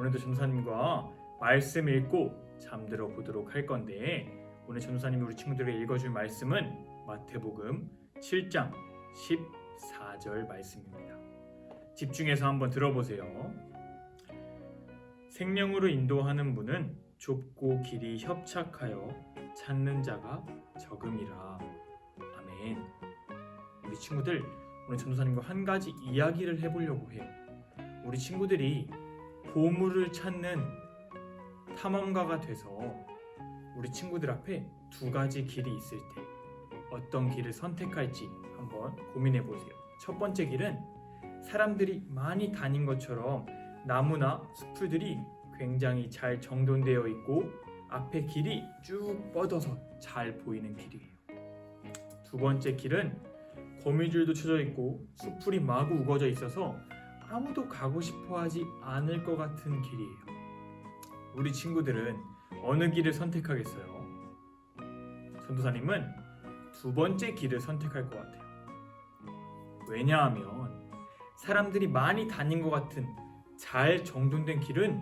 오늘도 전도사님과 말씀 읽고 잠들어 보도록 할 건데 오늘 전도사님이 우리 친구들에게 읽어줄 말씀은 마태복음 7장 14절 말씀입니다. 집중해서 한번 들어보세요. 생명으로 인도하는 문은 좁고 길이 협착하여 찾는 자가 적음이라. 아멘. 우리 친구들 오늘 전도사님과 한 가지 이야기를 해보려고 해요. 우리 친구들이 보물을 찾는 탐험가가 돼서 우리 친구들 앞에 두 가지 길이 있을 때 어떤 길을 선택할지 한번 고민해 보세요. 첫 번째 길은 사람들이 많이 다닌 것처럼 나무나 숲풀들이 굉장히 잘 정돈되어 있고 앞에 길이 쭉 뻗어서 잘 보이는 길이에요. 두 번째 길은 거미줄도 쳐져 있고 숲풀이 마구 우거져 있어서 아무도 가고 싶어 하지 않을 것 같은 길이에요. 우리 친구들은 어느 길을 선택하겠어요? 전도사님은 두 번째 길을 선택할 것 같아요. 왜냐하면 사람들이 많이 다닌 것 같은 잘 정돈된 길은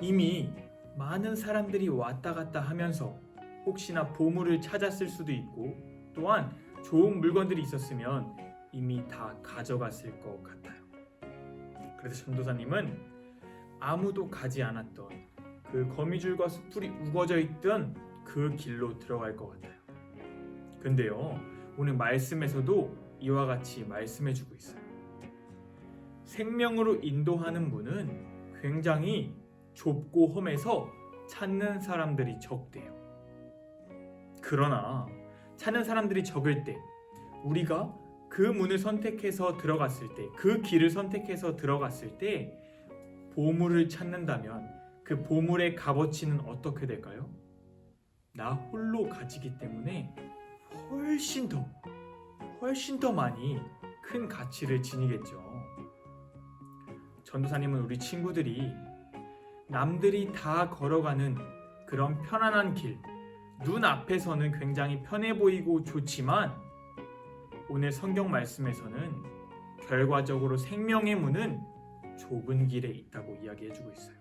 이미 많은 사람들이 왔다 갔다 하면서 혹시나 보물을 찾았을 수도 있고 또한 좋은 물건들이 있었으면 이미 다 가져갔을 것 같아요. 그래서 전도사님은 아무도 가지 않았던 그 거미줄과 숲풀이 우거져 있던 그 길로 들어갈 것 같아요. 근데요, 오늘 말씀에서도 이와 같이 말씀해주고 있어요. 생명으로 인도하는 문은 굉장히 좁고 험해서 찾는 사람들이 적대요. 그러나 찾는 사람들이 적을 때 우리가 그 문을 선택해서 들어갔을 때, 그 길을 선택해서 들어갔을 때 보물을 찾는다면 그 보물의 값어치는 어떻게 될까요? 나 홀로 가지기 때문에 훨씬 더, 훨씬 더 많이 큰 가치를 지니겠죠. 전도사님은 우리 친구들이 남들이 다 걸어가는 그런 편안한 길, 눈 앞에서는 굉장히 편해 보이고 좋지만 오늘 성경 말씀에서는 결과적으로 생명의 문은 좁은 길에 있다고 이야기해주고 있어요.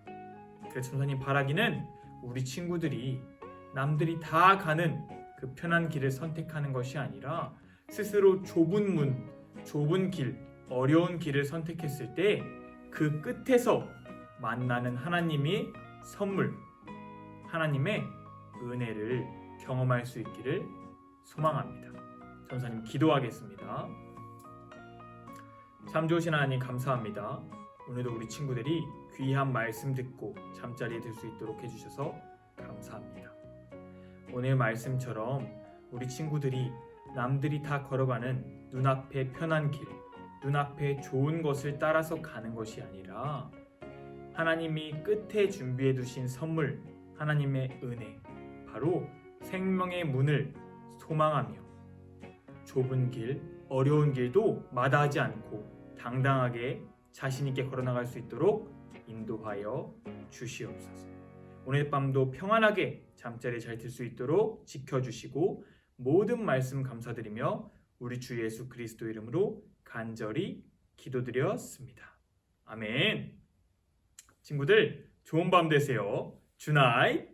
그래서 전사님 바라기는 우리 친구들이 남들이 다 가는 그 편한 길을 선택하는 것이 아니라 스스로 좁은 문, 좁은 길, 어려운 길을 선택했을 때 그 끝에서 만나는 하나님의 선물, 하나님의 은혜를 경험할 수 있기를 소망합니다. 전사님 기도하겠습니다. 참 좋으신 하나님 감사합니다. 오늘도 우리 친구들이 귀한 말씀 듣고 잠자리에 들 수 있도록 해주셔서 감사합니다. 오늘 말씀처럼 우리 친구들이 남들이 다 걸어가는 눈앞의 편한 길, 눈앞에 좋은 것을 따라서 가는 것이 아니라 하나님이 끝에 준비해 두신 선물, 하나님의 은혜, 바로 생명의 문을 소망하며 좁은 길, 어려운 길도 마다하지 않고 당당하게 자신 있게 걸어나갈 수 있도록 인도하여 주시옵소서. 오늘 밤도 평안하게 잠자리에 잘들 수 있도록 지켜주시고 모든 말씀 감사드리며 우리 주 예수 그리스도 이름으로 간절히 기도드렸습니다. 아멘. 친구들 좋은 밤 되세요. 주나잇